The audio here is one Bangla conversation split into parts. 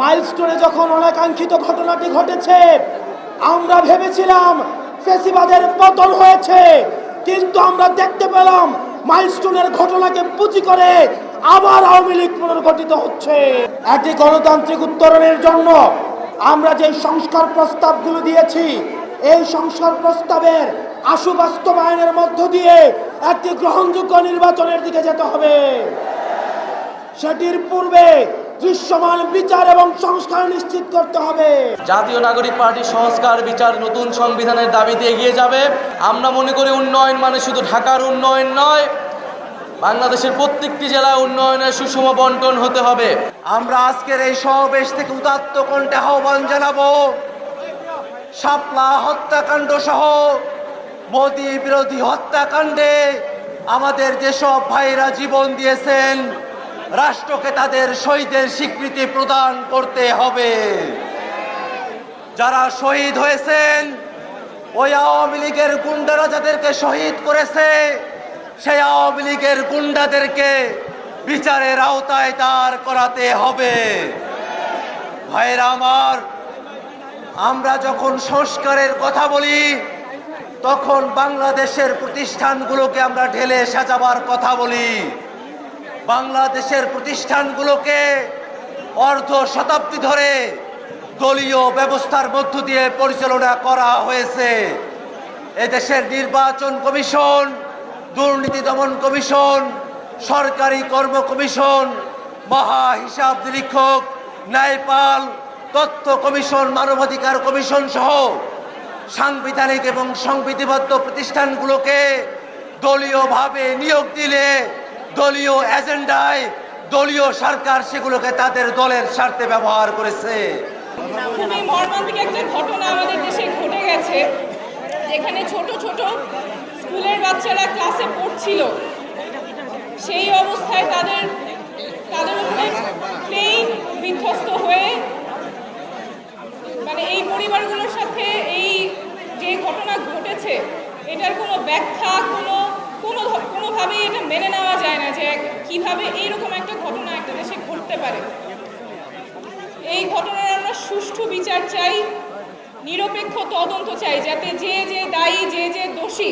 মাইলস্টোনে যখন অনাকাঙ্ক্ষিত ঘটনাটি ঘটেছে, আমরা ভেবেছিলাম ফেসিবাদের পতন হয়েছে, কিন্তু আমরা দেখতে পেলাম মাইলস্টোনের ঘটনাকে পুঁজি করে আবার আওয়ামী লীগ পুনর্গঠিত হচ্ছে। একটি গণতান্ত্রিক উত্তরণের জন্য আমরা যে সংস্কার প্রস্তাবগুলো দিয়েছি, এই সংস্কার প্রস্তাবের আশু বাস্তবায়নের মধ্য দিয়ে একটি গ্রহণযোগ্য নির্বাচনের দিকে যেতে হবে। সেটির পূর্বে দৃশ্যমান বিচার এবং সংস্কার নিশ্চিত করতে হবে। জাতীয় নাগরিক পার্টি সংস্কার বিচার নতুন সংবিধানের দাবিতে এগিয়ে যাবে। আমরা মনে করি উন্নয়ন মানে শুধু ঢাকার উন্নয়ন নয় বাংলাদেশের প্রত্যেকটি জেলায় উন্নয়নের সুষম বন্টন হতে হবে। আমরা আজকের এই সমাবেশ থেকে উদাত্ত কণ্ঠে আহ্বান জানাব শাপলা হত্যাকাণ্ড সহ মোদী বিরোধী হত্যাকাণ্ডে আমাদের যেসব ভাইরা জীবন দিয়েছেন রাষ্ট্রকে তাদের শহীদের স্বীকৃতি প্রদান করতে হবে। যারা শহীদ হয়েছেন, ওই আওয়ামী লীগের গুন্ডারা যাদেরকে শহীদ করেছে, সেই আওয়ামী লীগের গুন্ডাদেরকে বিচারের আওতায় দাঁড় করাতে হবে। ভাইরা আমার, আমরা যখন সংস্কারের কথা বলি, তখন বাংলাদেশের প্রতিষ্ঠানগুলোকে আমরা ঢেলে সাজাবার কথা বলি। বাংলাদেশের প্রতিষ্ঠানগুলোকে অর্ধ শতাব্দী ধরে দলীয় ব্যবস্থার মধ্য দিয়ে পরিচালনা করা হয়েছে। এদেশের নির্বাচন কমিশন, দুর্নীতি দমন কমিশন, সরকারি কর্ম কমিশন, মহা হিসাব নিরীক্ষক, ন্যায়পাল তথ্য কমিশন, মানবাধিকার কমিশন সহ সাংবিধানিক এবং সংবিধিবদ্ধ প্রতিষ্ঠানগুলোকে দলীয়ভাবে নিয়োগ দিলে দলীয় এজেন্ডায় দলীয় সরকার সেগুলোকে তাদের দলের স্বার্থে ব্যবহার করেছে। খুবই মর্মান্তিক একটা ঘটনা আমাদের দেশে ঘটে গেছে, যেখানে ছোট ছোট স্কুলের বাচ্চারা ক্লাসে পড়ছিল। সেই অবস্থায় তাদের তাদের উপরে প্লেন বিধ্বস্ত হয়ে মানে এই পরিবারগুলোর সাথে এই যে ঘটনা ঘটেছে, এটার কোনো ব্যাখ্যা, কোনো মেনে নেওয়া যায় না যে কীভাবে এইরকম একটা ঘটনা একটা দেশে ঘটতে পারে। এই ঘটনার আমরা সুষ্ঠু বিচার চাই, নিরপেক্ষ তদন্ত চাই, যাতে যে যে দায়ী, যে যে দোষী,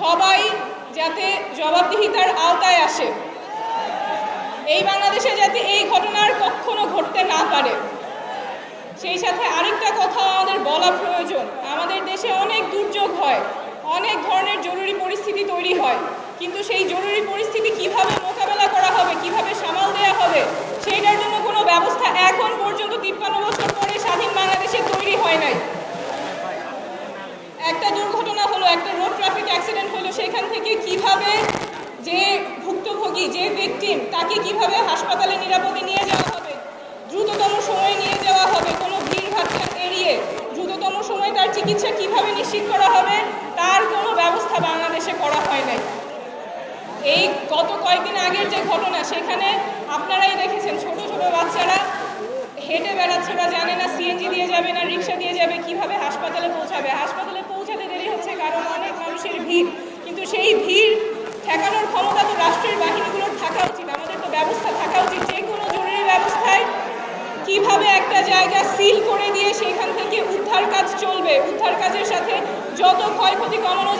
সবাই যাতে জবাবদিহিতার আওতায় আসে। এই বাংলাদেশে যাতে এই ঘটনার কখনো ঘটতে না পারে। সেই সাথে আরেকটা কথা আমাদের বলা প্রয়োজন। আমাদের দেশে অনেক দুর্যোগ হয়, অনেক ধরনের জরুরি পরিস্থিতি তৈরি হয়। কিন্তু সেই জরুরি পরিস্থিতি কীভাবে মোকাবেলা করা হবে, কীভাবে সামাল দেওয়া হবে, সেইটার জন্য কোনো ব্যবস্থা এখন পর্যন্ত তিপ্পান্ন বছর পরে স্বাধীন বাংলাদেশে তৈরি হয় নাই। একটা দুর্ঘটনা হলো, একটা রোড ট্রাফিক অ্যাক্সিডেন্ট হলো, সেখান থেকে কীভাবে যে ভুক্তভোগী, যে ভিকটিম তাকে কীভাবে হাসপাতালে নিরাপদে নিয়ে যাওয়া হবে, দ্রুততম সময়ে নিয়ে যাওয়া হবে, কোনো ভিড় এড়িয়ে দ্রুততম সময়ে তার চিকিৎসা কীভাবে নিশ্চিত করা হবে, তার কোনো ব্যবস্থা বাংলাদেশে করা হয় নাই। গত কয়েকদিন আগের যে ঘটনা, সেখানে আপনারাই দেখেছেন ছোট ছোট বাচ্চারা হেঁটে বেড়াচ্ছে বা জানে না সিএনজি দিয়ে যাবে না, রিক্সা দিয়ে যাবে, কীভাবে হাসপাতালে পৌঁছাবে। হাসপাতালে পৌঁছাতে দেরি হচ্ছে কারণ অনেক মানুষের ভিড়। কিন্তু সেই ভিড় ঠেকানোর ক্ষমতা তো রাষ্ট্রের বাহিনীগুলোর থাকা উচিত, আমাদের তো ব্যবস্থা থাকা উচিত। যে কোনো জরুরি ব্যবস্থায় কীভাবে একটা জায়গা সিল করে দিয়ে সেখান থেকে উদ্ধার কাজ চলবে, উদ্ধার কাজের সাথে যত ক্ষয়ক্ষতি কমানো